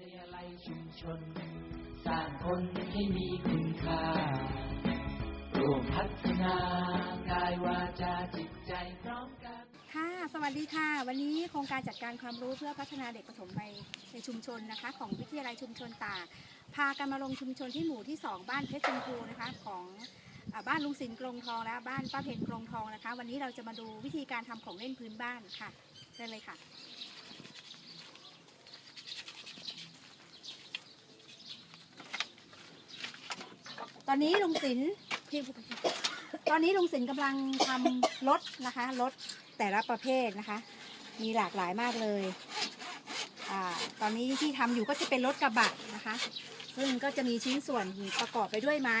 ทยาลัยชุมชน สร้างคนให้มีคุณค่าร่วมพัฒนากายวาจาจิตใจพร้อมกัน ค่ะ สวัสดีค่ะ วันนี้โครงการจัดการความรู้เพื่อพัฒนาเด็กประถมวัยในชุมชนนะคะ ของวิทยาลัยชุมชนตากพากันมาลงชุมชนที่หมู่ที่ 2 บ้านเพชรชมพูนะคะของบ้านลุงสินกรงทองและบ้านป้าเพนกรงทองนะคะ วันนี้เราจะมาดูวิธีการทำของเล่นพื้นบ้านค่ะเชิญเลยค่ะ ตอนนี้ลุงสินพี่ตอนนี้ลุงสินกำลังทำรถนะคะรถแต่ละประเภทนะคะ มีหลากหลายมากเลยอาตอนนี้ที่ทำอยู่ก็จะเป็นรถกระบะนะคะ ซึ่งก็จะมีชิ้นส่วนประกอบไปด้วยไม้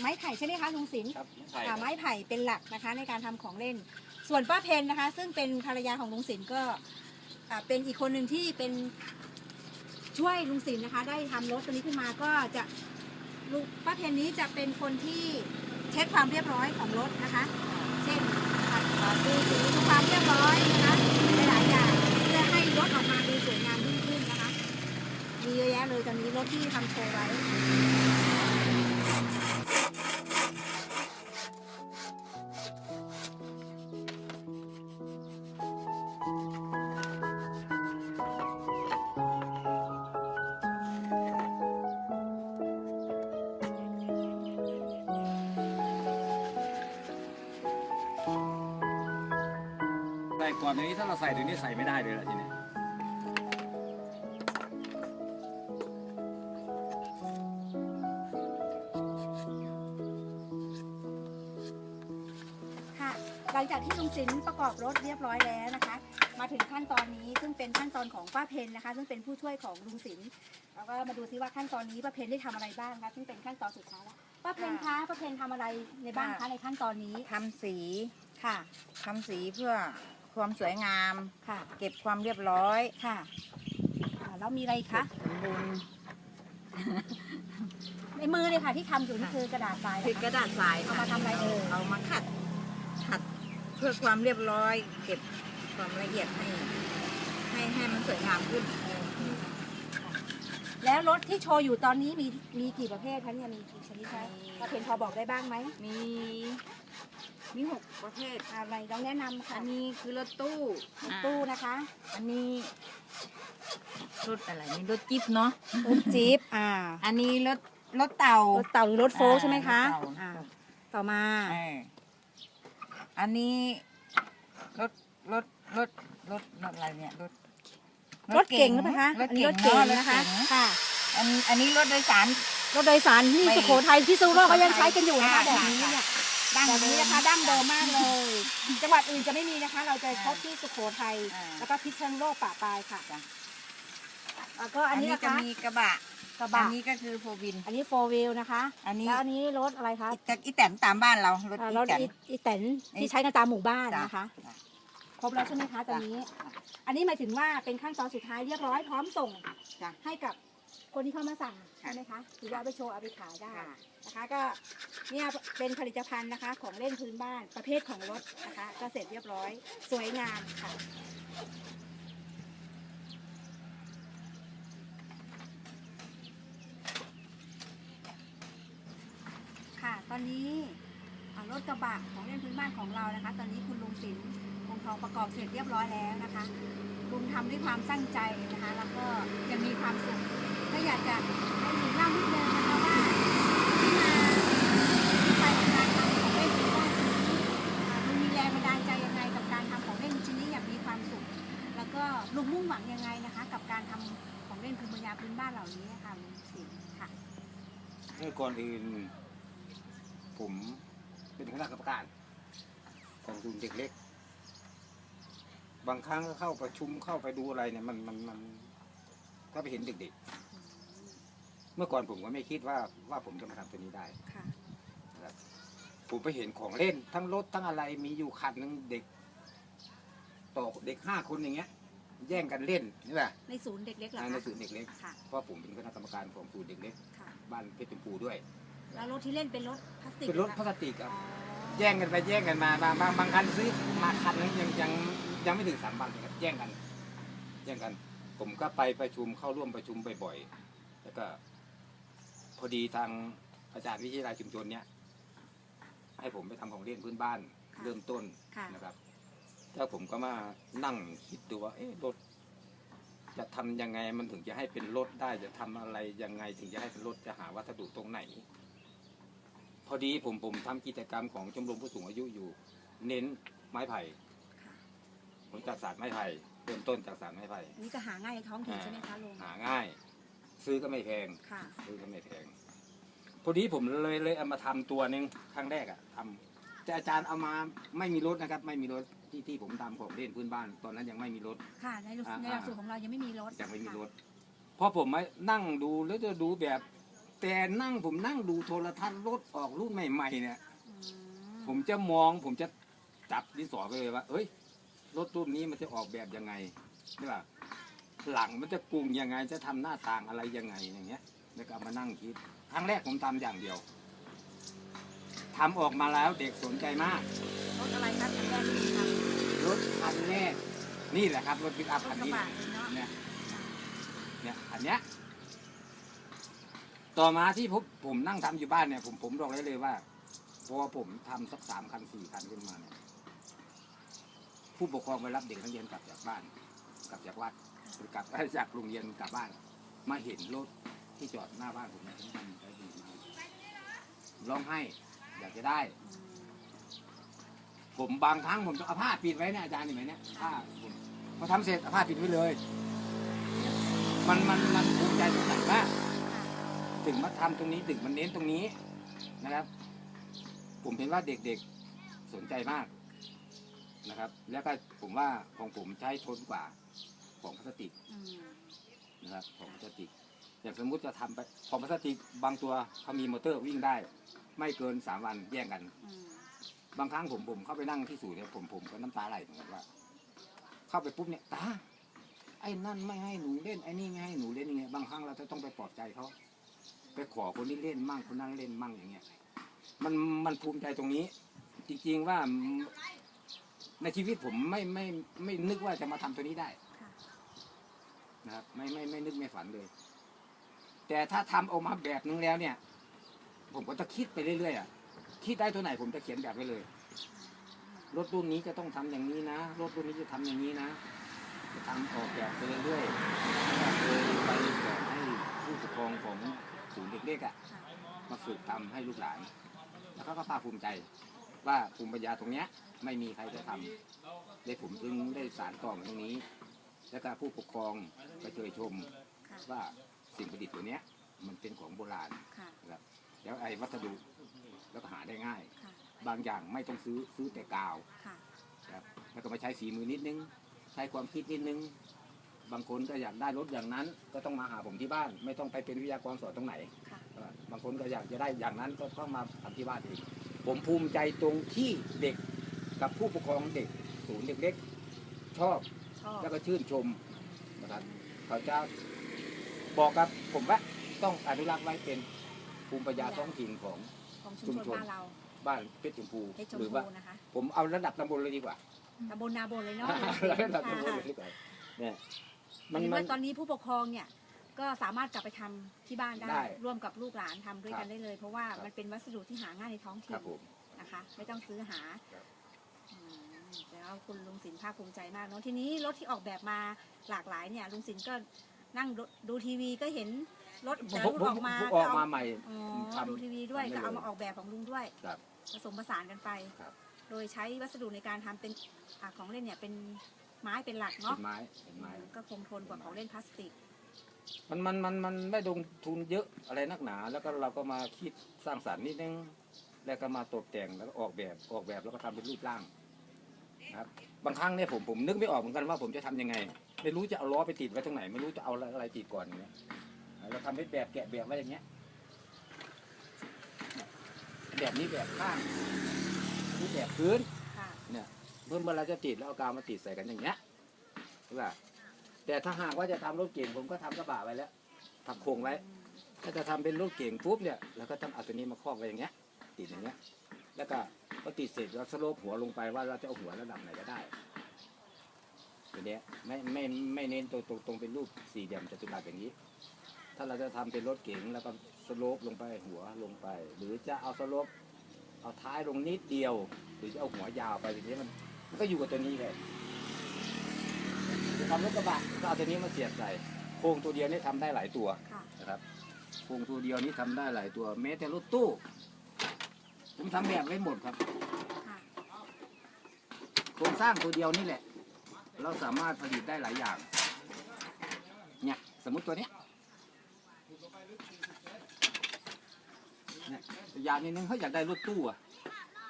ไม้ไผ่ใช่ไหมคะลุงสินครับใช่อ่าไม้ไผ่เป็นหลักนะคะ ในการทำของเล่น ส่วนป้าเพนนะคะ ซึ่งเป็นภรรยาของลุงสินก็อ่าเป็นอีกคนหนึ่งที่เป็นช่วยลุงสินนะคะ ได้ทำรถตัวนี้ขึ้นมาก็จะ ลูกป้าเพนนี้จะเป็นคนที่เช็คความเรียบร้อยของรถนะคะ เช่นขัดขอดูสีดูความเรียบร้อยนะคะหลายๆอย่างเพื่อให้รถออกมาดูสวยงามยิ่งขึ้นนะคะ มีเยอะแยะเลยตอนนี้รถที่ทำโชว์ไว้ ก่อนเดี๋ยวนี้ถ้าเราใส่เดี๋ยวนี้ใส่ไม่ได้เลยละทีเนี้ยค่ะ หลังจากที่ลุงสินประกอบรถเรียบร้อยแล้วนะคะ มาถึงขั้นตอนนี้ซึ่งเป็นขั้นตอนของป้าเพนนะคะ ซึ่งเป็นผู้ช่วยของลุงสินแล้วก็มาดูซิว่าขั้นตอนนี้ป้าเพนได้ทำอะไรบ้างคะซึ่งเป็นขั้นตอนสุดท้ายแล้วป้าเพนคะป้าเพนทำอะไรในบ้างคะในขั้นตอนนี้ทำสีค่ะ ทำสีเพื่อ ความสวยงาม ค่ะ เก็บความเรียบร้อยค่ะอ่าแล้วมีอะไรอีกคะ สมบูรณ์ในมือเลยค่ะที่ทำอยู่นี่คือกระดาษทรายคือกระดาษทรายเอามาทำอะไรเอ่ย เอามาขัดขัดเพื่อความเรียบร้อย เก็บความละเอียดให้ ให้ให้มันสวยงามขึ้น แล้วรถที่โชว์อยู่ตอนนี้มีมีกี่ประเภทคะเนี่ยมีกี่ชนิดคะป้าเพนพอบอกได้บ้างไหมมี มีหกประเภทอะไรลองแนะนำค่ะอันนี้คือรถตู้รถตู้นะคะ อันนี้รถอะไรนี่รถจิ๊บเนาะรถจี๊ปอ่า อันนี้รถรถเต่ารถเต่าหรือรถโฟล์กอ่าใช่ไหมคะรถเต่าอ่าต่อมาเอออันนี้รถรถรถรถรถอะไรเนี่ยรถรถเก่งหรือเปล่าคะรถอันนี้เก่รงถเก่งเนอะรถนะคะเก่งค่ะอันอันนี้รถโดยสารรถโดยสารที่ไม่สุโขทัยที่สุโขทัยก็ยังใช้กันอยู่นะคะค่ะแบบนี้เนี่ย ดั้งแบบนี้นะคะดั้งเดิมมากเลย จังหวัดอื่นจะไม่มีนะคะ เราจะพบที่สุโขทัยอ่า แล้วก็พิษณุโลกป่าปลายค่ะจ้ะแล้วก็อัอันนนี้นี้นะจะคะมีกระบะกระอับะนนี้ก็คือโฟวิน อันนี้โฟวิลนะคะอันนี้ แล้วอันนี้รถอะไรคะอีแต่อีแตนตามบ้านเรารถอ่าอีรถแตน อีอีแตนไอ้ที่ใช้กันตามหมู่บ้านจ้นะคะ จ้ะ ครบแล้วใช่ไหมคะตอนนี้ อันนี้หมายถึงว่าเป็นขั้นตอนสุดท้ายเรียบร้อยพร้อมส่งจ้ะ ให้กับ คนที่เข้ามาสั่งค่ะใช่ไหมคะหรือว่าเอาไปโชว์เอาไปขายได้ค่ะ นะคะ ก็เนี่ยเป็นผลิตภัณฑ์นะคะ ของเล่นพื้นบ้านประเภทของรถนะคะ ก็เสร็จเรียบร้อย สวยงามค่ะ ค่ะ ตอนนี้อ่ารถกระบะของเล่นพื้นบ้านของเรานะคะ ตอนนี้คุณลุงสินคงทองประกอบเสร็จเรียบร้อยแล้วนะคะลุงทำด้วยความตั้งใจนะคะ แล้วก็ยังมีความสุข ก็อยากจะให้ลุงเล่านิดนึงนะคะว่าที่มาที่ไปของการทำของเล่นชิ้นนี้ลุงมีแรงบันดาลใจยังไงกับการทำของเล่นชิ้นนี้อย่างมีความสุข แล้วก็ลุงมุ่งหวังยังไงนะคะ กับการทำของเล่นภูมิปัญญาพื้นบ้านเหล่านี้ค่ะลุงสินค่ะ เมื่อก่อนอื่นผมเป็นคณะกรรมการของศูนย์เด็กเล็ก บางครั้งก็เข้าประชุมเข้าไปดูอะไรเนี่ยมันมันมันก็ไปเห็นเด็กๆ เมื่อก่อนผมก็ไม่คิดว่าว่าผมจะมาทำตัวนี้ได้ค่ะ นะครับผมไปเห็นของเล่น ทั้งรถทั้งอะไรมีอยู่คันหนึ่งเด็กต่อเด็กห้าคนอย่างเงี้ย แย่งกันเล่นนี่แหละในศูนย์เด็กเล็กเหรอในคะศูนย์เด็กเล็กค่ะ เพราะผมเป็นคณะกรรมการของศูนย์เด็กเล็กค่ะ บ้านเพชรชมพูด้วย แล้วรถที่เล่นเป็นรถพลาสติกเป็นรถหอพลาคะสติกครับอ๋อแย่งกันไปแย่งกันมาบางบางบางคันซื้อมาคันนึงยังยังยังไม่ถึงสามวันเลยครับแย่งกัน แย่งกัน ผมก็ไปประชุมเข้าร่วมประชุมบ่อยๆแล้วก็พ อดีทางอาจารย์วิทยาลัยชุมชนเนี้ยให้ผมไปทำของเล่นพื้นบ้านค่ะเริ่มต้นค่ะนะครับแล้วผมก็มานั่งคิดดูว่าเอ๊ะรถจะทำยังไงมันถึงจะให้เป็นรถได้จะทำอะไรยังไงถึงจะให้เป็นรถจะหาวัสดุตรงไหน พอดีผมผมทำกิจกรรมของชมรมผู้สูงอายุอยู่ เน้นไม้ไผ่ค่ะผมจัดสารไม้ไผ่เริ่มต้นจากสารไม้ไผ่อันนี่ก็หาง่ายในท้องถิ่นใช่ไหมคะลุงหาง่าย ซื้อก็ไม่แพง ค่ะ ซื้อก็ไม่แพง พอดีผมเลยเลยเอามาทำตัวหนึ่งครั้งแรกอะทำแต่อาจารย์เอามาไม่มีรถนะครับ ไม่มีรถที่ที่ผมทำของเล่นพื้นบ้าน ตอนนั้นยังไม่มีรถ ค่ะในหลักอ่า ในหลักสูตรของเรายังไม่มีรถยังไม่มีรค่ะถพอผมมานั่งดูแล้วจะดูแบบ แต่นั่งผมนั่งดูโทรทัศน์รถออกรุ่นใหม่ๆเนี่ย อืผมจะมองผมจะจับดินสอไปเลยว่า เอ้ย รถรุ่นนี้มันจะออกแบบยังไงใช่ป่ะ หลังมันจะกรุงยังไงจะทำหน้าต่างอะไรยังไงอย่างเงี้ย แล้วก็เอามานั่งคิดครั้งแรกผมทำอย่างเดียวทำออกมาแล้วเด็กสนใจมากรถอะไรครับคันแรกที่ทำรถคันแรกนี่แหละครับรถปิกอัพคันนี้เนี่ยเนี่ยอันเนี้ยต่อมาที่ผมผมนั่งทำอยู่บ้านเนี่ย ผมผมบอกได้เลยว่าพอผมทำสักสามคันสี่คันขึ้นมาเนี่ยผู้ปกครองไปรับเด็กนักเรียนกลับจากบ้านกลับจากวัด กลับจากโรงเรียนกลับบ้าน มาเห็นรถที่จอดหน้าบ้านผมเนี่ยมทำได้ดีมากร้องไห้อยากจะได้ ผมบางครั้งผมต้องเอาผ้าปิดไว้เนี่ยอาจารย์เห็นไหมเนี่ยผ้าผมพอทำเสร็จเอาผ้าปิดไว้เลย มันมันมันภูมิใจตรงไหนว่าค่ะถึงมาทำตรงนี้ถึงมันเน้นตรงนี้นะครับ ผมเห็นว่าเด็กๆสนใจมากนะครับ แล้วก็ผมว่าของผมใช้ทนกว่า ของพลาสติกอืมนะครับของพลาสติกอย่างสมมุติจะทำไปของพลาสติกบางตัวเขามีมอเตอร์วิ่งได้ ไม่เกินสามวันแย่งกัน อืมบางครั้งผมผมเข้าไปนั่งที่ศูนย์เนี่ยผมผมก็น้ำตาไหลเหมือนกันว่า เข้าไปปุ๊บเนี่ยตาไอ้นั่นไม่ให้หนูเล่นไอ้นี่ไม่ให้หนูเล่นยังไงบางครั้งเราจะต้องไปปลอบใจเขาไปขอคนที่เล่นมั่งคนนั้นเล่นมั่งอย่างเงี้ยมันมันภูมิใจตรงนี้ จริงๆว่าในชีวิตผมไม่ไม่ไม่นึกว่าจะมาทำตัวนี้ได้ค่ะ นะครับไม่ไม่ไม่นึกไม่ฝันเลย แต่ถ้าทำออกมาแบบนึงแล้วเนี่ย ผมก็จะคิดไปเรื่อยๆอะคิดได้ตัวไหนผมจะเขียนแบบไว้เลย รถรุ่นนี้จะต้องทำอย่างนี้นะรถรุ่นนี้จะทำอย่างนี้นะจะทำออกแบบไปเรื่อยๆเลยไปสอนให้ผู้ปกครองของศูนย์เด็กเล็กอะมาฝึกทำให้ลูกหลาน แล้วเขาก็ภาคภูมิใจว่าภูมิปัญญาตรงเนี้ย ไม่มีใครจะทำได้ผมถึงได้สารต่อมาตรงนี้ แล้วก็ผู้ปกครองไปเชยชมค่ะว่าสิ่งประดิษฐ์ตัวเนี้ย มันเป็นของโบราณค่ะนะครับแล้วไอ้วัสดุแล้วก็หาได้ง่าย ค่ะบางอย่างไม่ต้องซื้อซื้อแต่กาวค่ะครับแล้วก็มาใช้ฝีมือนิดนึง ใช้ความคิดนิดนึง บางคนก็อยากได้รถอย่างนั้น ก็ต้องมาหาผมที่บ้าน ไม่ต้องไปเป็นวิทยากรสอนตรงไหน ค่ะเออบางคนก็อยากจะได้อย่างนั้นก็ต้องมาทำที่บ้านเองผมภูมิใจตรงที่เด็กกับผู้ปกครองเด็กศูนย์เด็กเล็กชอบชอบ แล้วก็ชื่นชมนะครับเขาจะบอกกับผมว่าต้องอนุรักษ์ไว้เป็นภูมิปัญญาท้องถิ่นของของชุมชนบ้านเราบ้านเพชรชมพูเพชรชมหรือพูว่านะคะผมเอาระดับตำบลเลยดีกว่าตำบลนาบนเลยเนาะระดับตำบลค่ะเลยดีกว่าเนี่ยมัมันนเห็นมัว่านตอนนี้ผู้ปกครองเนี่ยก็สามารถกลับไปทำที่บ้านได้ได้ ร่วมกับลูกหลานทำด้วยครักับนได้เลย เพราะว่าครับมันเป็นวัสดุที่หาง่ายในท้องคถิ่รันบผมนะคะ ไม่ต้องซื้อหาครับอืม แต่ว่าคุณลุงสินภาคภูมิใจมากเนาะทีนี้รถที่ออกแบบมาหลากหลายเนี่ยลุงสินก็นั่งดูดูทีวีก็เห็นรถแต่ละผมรุ่นผมออกมาผมอก็อกเอามาใหม่อ๋อทำดูทีวีด้วยทำได้ก็เอาเลยมาออกแบบของลุงด้วยครับผสมผสานกันไปครับโดยใช้วัสดุในการทำเป็นอาของเล่นเนี่ยเป็นไม้เป็นหลักเนาะเป็นไม้เป็นไม้ก็คงทนกว่าของเล่นพลาสติก มันมันมันมันไม่ลงทุนเยอะอะไรนักหนา แล้วก็เราก็มาคิดสร้างสรรค์นิดนึง แล้วก็มาตกแต่งแล้วก็ออกแบบออกแบบแล้วก็ทำเป็นรูปร่าง นะครับบางครั้งเนี่ยผมผมนึกไม่ออกเหมือนกันว่าผมจะทำยังไง ไม่รู้จะเอาล้อไปติดไว้ตรงไหน ไม่รู้จะเอาอะไรติดก่อนอย่างเงี้ยเราทำเป็นแบบแกะแบบไว้อย่างเงี้ย แบบนี้แบบข้างนี่แบบพื้นค่ะเนี่ยเมื่อเมื่อเราจะติดแล้วเอากาวมาติดใส่กันอย่างเงี้ยใช่ป่ะแต่ถ้าหากว่าจะทำรถเก่งผมก็ทำกระบะไว้แล้วทำโครงไว้ ถ้าจะทำเป็นรถเก่งปุ๊บเนี่ยเราก็ต้องเอาตัวนี้มาครอบไว้อย่างเงี้ย ติดอย่างเงี้ย แล้วก็ พอติดเสร็จเราสโลปหัวลงไปว่าเราจะเอาหัวระดับไหนก็ได้ตัวเนี้ยไม่ไม่ไม่เน้นตรงตรงตรงเป็นรูปสี่เหลี่ยมจัตุรัสอย่างนี้ ถ้าเราจะทำเป็นรถเก๋งแล้วก็สโลปลงไปหัวลงไป หรือจะเอาสโลปเอาท้ายลงนิดเดียว หรือจะเอาหัวยาวไปอย่างนี้มันมันก็อยู่กับตัวนี้เลยจะทำรถกระบะก็เอาตัวนี้มาเสียบใส่โครงตัวเดียวนี่ทำได้หลายตัวค่ะนะครับโครงตัวเดียวนี้ทำได้หลายตัวแม้แต่รถตู้ ผมทำแบบไว้หมดครับค่ะ โครงสร้างตัวเดียวนี่แหละ เราสามารถผลิตได้หลายอย่าง เนี่ยสมมติตัวเนี้ยเนี่ยอย่างนี้นึงเขาอยากได้รถตู้อะ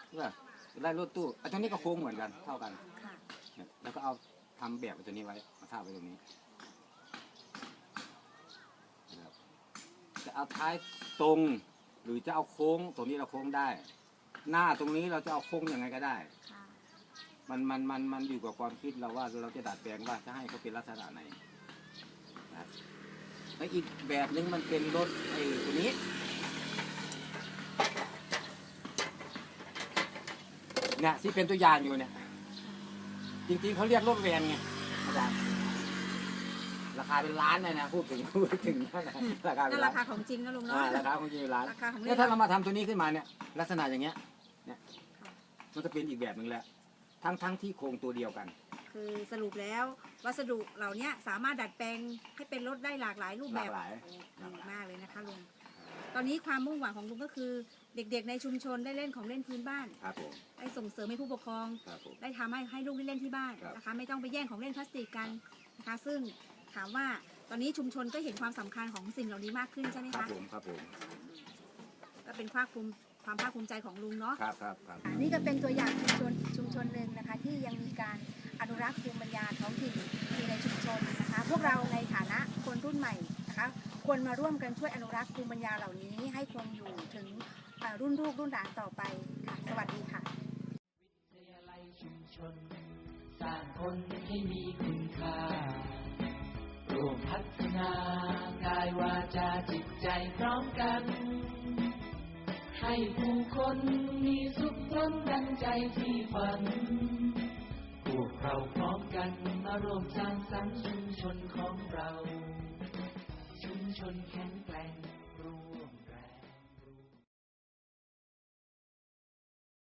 ใช่ป่ะอยากได้รถตู้ไอ้ตัวนี้ก็โค้งเหมือนกันเท่ากันค่ะ เนี่ยแล้วก็เอาทำแบบไอ้ตัวนี้ไว้มาทาบไว้ตรงนี้นะครับจะเอาท้ายตรง หรือจะเอาโค้งตรงนี้เราโค้งได้ หน้าตรงนี้เราจะเอาโค้งยังไงก็ได้ ค่ะมันมันมันมันอยู่กับความคิดเราว่าเราจะดัดแปลงว่าจะให้เขาเป็นลักษณะไหนนะครับแล้วอีกแบบหนึงมันเป็นรถไอ้ตัวนี้ เนี่ยที่เป็นตัวอย่างอยู่เนี่ย จริงๆเขาเรียกรถแวนไงอาจารย์ ราคาเป็นล้านเลยนะพูดถึงพูดถึงนั่นนะราคาเป็นั่นนล้าราคานของจริงนะลุงอ่าเนาะราคาของจริงเป็นล้านราคาของเนี่ยเล่นถ้าเรามาทำตัวนี้ขึ้นมาเนี่ยลักษณะอย่างเงี้ยเนี่ยมันจะเป็นอีกแบบหนึ่งแหละทั้งทั้งที่โครงตัวเดียวกัน คือสรุปแล้ววัสดุเหล่านี้สามารถดัดแปลงให้เป็นรถได้หลากหลายรูปหแบลากบหลายดีมากเลยนะคะลุงตอนนี้ความมุ่งหวังของลุงก็คือ เด็กๆ ในชุมชนได้เล่นของเล่นพื้นบ้านครับผมได้ส่งเสริมให้ผู้ปกครอง ครับผม ได้ทำให้ให้ลูกได้เล่นที่บ้านครับ นะคะ ไม่ต้องไปแย่งของเล่นพลาสติกกันนะคะ ซึ่ง ถามว่าตอนนี้ชุมชนก็เห็นความสำคัญของสิ่งเหล่านี้มากขึ้นใช่ไหมครับคะ ผมครับผมก็เป็นภาคภูมิความภาคภูมิใจของลุงเนาะ ครับครับครับอันนี้ก็เป็นตัวอย่างชุมชนชุมชนหนึ่งนะคะ ที่ยังมีการอนุรักษ์ภูมิปัญญาท้องถิ่นอยู่ในชุมชนนะคะ พวกเราในฐานะคนรุ่นใหม่นะคะควรมาร่วมกันช่วยอนุรักษ์ภูมิปัญญาเหล่านี้ให้คงอยู่ถึงเอ่อรุ่นลูกรุ่นหลานต่อไปค่ะสวัสดีค่ะ วิทยาลัยชุมชน สร้างคนให้มีคุณค่าร่ วมพัฒนากายวาจาจิตใจพร้อมกัน ให้ผู้คนมีสุขล้นดังใจที่ฝัน พวกเราพร้อมกันมาร่วมสร้างสรรค์ชุมชนของเรา ชุมชนแข็งแกร่ง